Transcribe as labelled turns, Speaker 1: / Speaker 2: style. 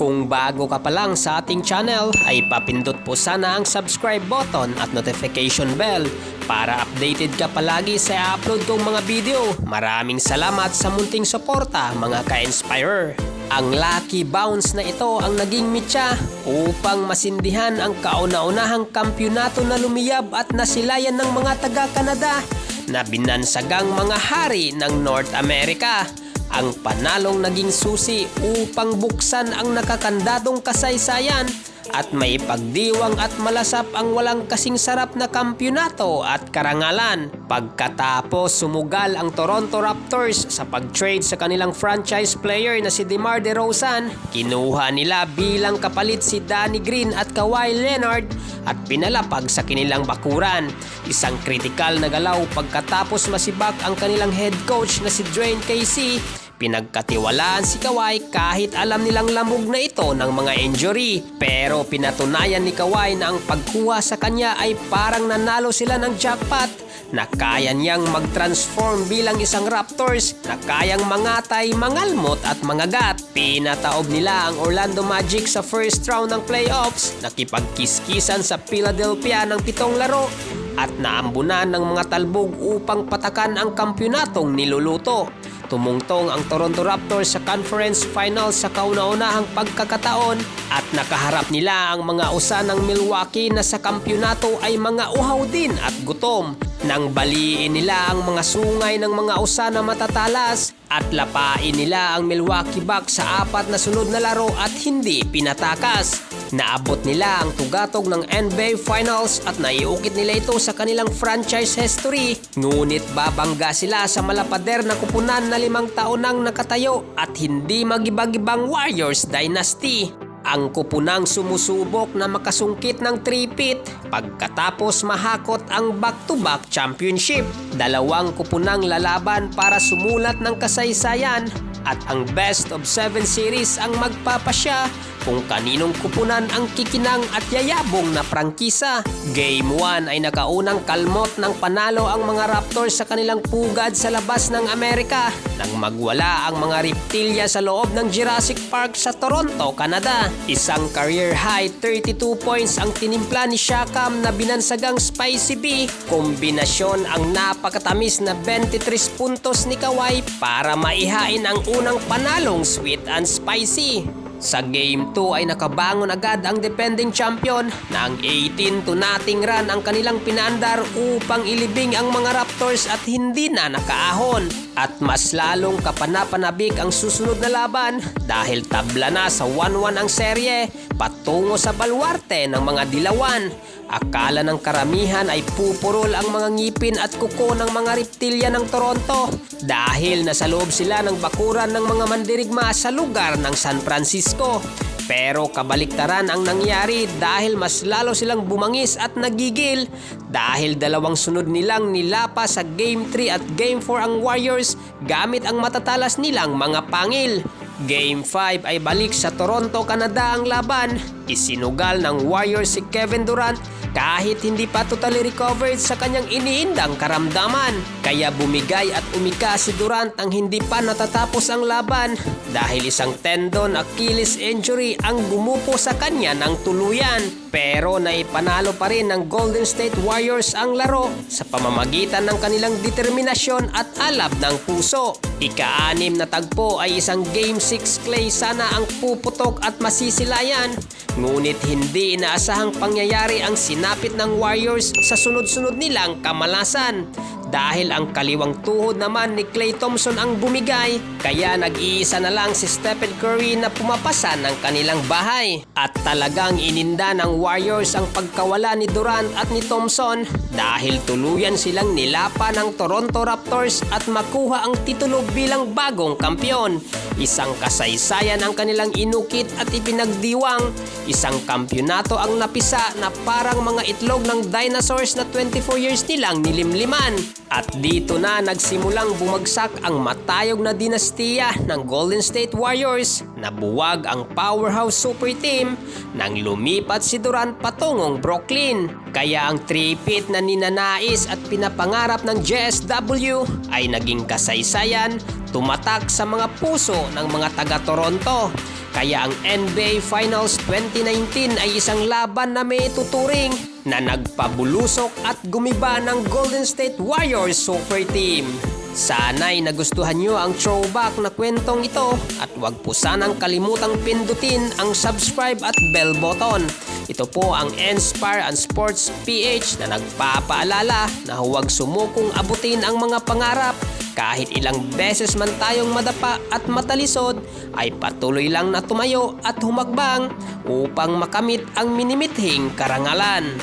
Speaker 1: Kung bago ka pa lang sa ating channel ay papindot po sana ang subscribe button at notification bell para updated ka palagi sa upload kong mga video. Maraming salamat sa munting suporta mga ka-inspire. Ang lucky bounce na ito ang naging mitya upang masindihan ang kauna-unahang kampyonato na lumiyab at nasilayan ng mga taga-Canada na binansagang mga hari ng North America ang panalong naging susi upang buksan ang nakakandadong kasaysayan at may pagdiwang at malasap ang walang kasing sarap na kampyonato at karangalan. Pagkatapos sumugal ang Toronto Raptors sa pag-trade sa kanilang franchise player na si DeMar DeRozan, kinuha nila bilang kapalit si Danny Green at Kawhi Leonard at pinalapag sa kanilang bakuran. Isang kritikal na galaw pagkatapos masibak ang kanilang head coach na si Dwayne Casey Pinagkatiwalaan si Kawhi kahit alam nilang lamog na ito ng mga injury. Pero pinatunayan ni Kawhi na ang pagkuha sa kanya ay parang nanalo sila ng jackpot na kaya niyang mag-transform bilang isang Raptors na kayang mangatay, mangalmot at mangagat. Pinataob nila ang Orlando Magic sa first round ng playoffs, nakipagkiskisan sa Philadelphia ng pitong laro at naambunan ng mga talbog upang patakan ang kampyonatong niluluto. Tumungtong ang Toronto Raptors sa conference finals sa kauna-unahang pagkakataon at nakaharap nila ang mga usa ng Milwaukee na sa kampyonato ay mga uhaw din at gutom. Nang baliin nila ang mga sungay ng mga usa na matatalas at lapain nila ang Milwaukee Bucks sa apat na sunod na laro at hindi pinatakas. Naabot nila ang tugatog ng NBA Finals at naiukit nila ito sa kanilang franchise history. Ngunit babangga sila sa malapader na kupunan na limang taon nang nakatayo at hindi magibagibang Warriors Dynasty. Ang kupunang sumusubok na makasungkit ng tripit pagkatapos mahakot ang back-to-back championship. Dalawang kupunang lalaban para sumulat ng kasaysayan at ang best of 7 series ang magpapasya kung kaninong kupunan ang kikinang at yayabong na prangkisa. Game 1 ay nakaunang kalmot ng panalo ang mga Raptors sa kanilang pugad sa labas ng Amerika nang magwala ang mga reptilya sa loob ng Jurassic Park sa Toronto, Canada. Isang career high 32 points ang tinimpla ni Shakam na binansagang Spicy B. Kombinasyon ang napakatamis na 23 puntos ni Kawhi para maihain ang unang panalong sweet and spicy. Sa Game 2 ay nakabangon agad ang defending champion ang 18 to nothing run ang kanilang pinandar upang ilibing ang mga Raptors at hindi na nakaahon. At mas lalong kapanapanabik ang susunod na laban dahil tabla na sa 1-1 ang serye patungo sa balwarte ng mga dilawan. Akala ng karamihan ay pupurol ang mga ngipin at kuko ng mga reptilya ng Toronto dahil nasa loob sila ng bakuran ng mga mandirigma sa lugar ng San Francisco. Pero kabaliktaran ang nangyari dahil mas lalo silang bumangis at nagigil dahil dalawang sunod nilang nilapa sa Game 3 at Game 4 ang Warriors gamit ang matatalas nilang mga pangil. Game 5 ay balik sa Toronto, Canada ang laban. Isinugal ng Warriors si Kevin Durant kahit hindi pa totally recovered sa kanyang iniindang karamdaman. Kaya bumigay at umika si Durant ang hindi pa natatapos ang laban dahil isang tendon Achilles injury ang gumupo sa kanya ng tuluyan. Pero naipanalo pa rin ng Golden State Warriors ang laro sa pamamagitan ng kanilang determinasyon at alab ng puso. Ika-anim na tagpo ay isang Game 6 clay sana ang puputok at masisilayan. Ngunit hindi inaasahang pangyayari ang sinapit ng Warriors sa sunod-sunod nilang kamalasan. Dahil ang kaliwang tuhod naman ni Klay Thompson ang bumigay, kaya nag-iisa na lang si Stephen Curry na pumapasa ng kanilang bahay. At talagang ininda ng Warriors ang pagkawala ni Durant at ni Thompson dahil tuluyan silang nilapa ng Toronto Raptors at makuha ang titulo bilang bagong kampyon. Isang kasaysayan ang kanilang inukit at ipinagdiwang. Isang kampyonato ang napisa na parang mga itlog ng dinosaurs na 24 years nilang nilimliman. At dito na nagsimulang bumagsak ang matayog na dinastiya ng Golden State Warriors. Nabuwag ang powerhouse super team nang lumipat si Durant patungong Brooklyn. Kaya ang tripit na ninanais at pinapangarap ng JSW ay naging kasaysayan tumatak sa mga puso ng mga taga-Toronto. Kaya ang NBA Finals 2019 ay isang laban na may tuturing na nagpabulusok at gumiba ng Golden State Warriors Super Team. Sana'y nagustuhan nyo ang throwback na kwentong ito at wag po sanang kalimutang pindutin ang subscribe at bell button. Ito po ang Inspire and Sports PH na nagpapaalala na huwag sumukong abutin ang mga pangarap kahit ilang beses man tayong madapa at matalisod ay patuloy lang na tumayo at humagbang upang makamit ang minimithing karangalan.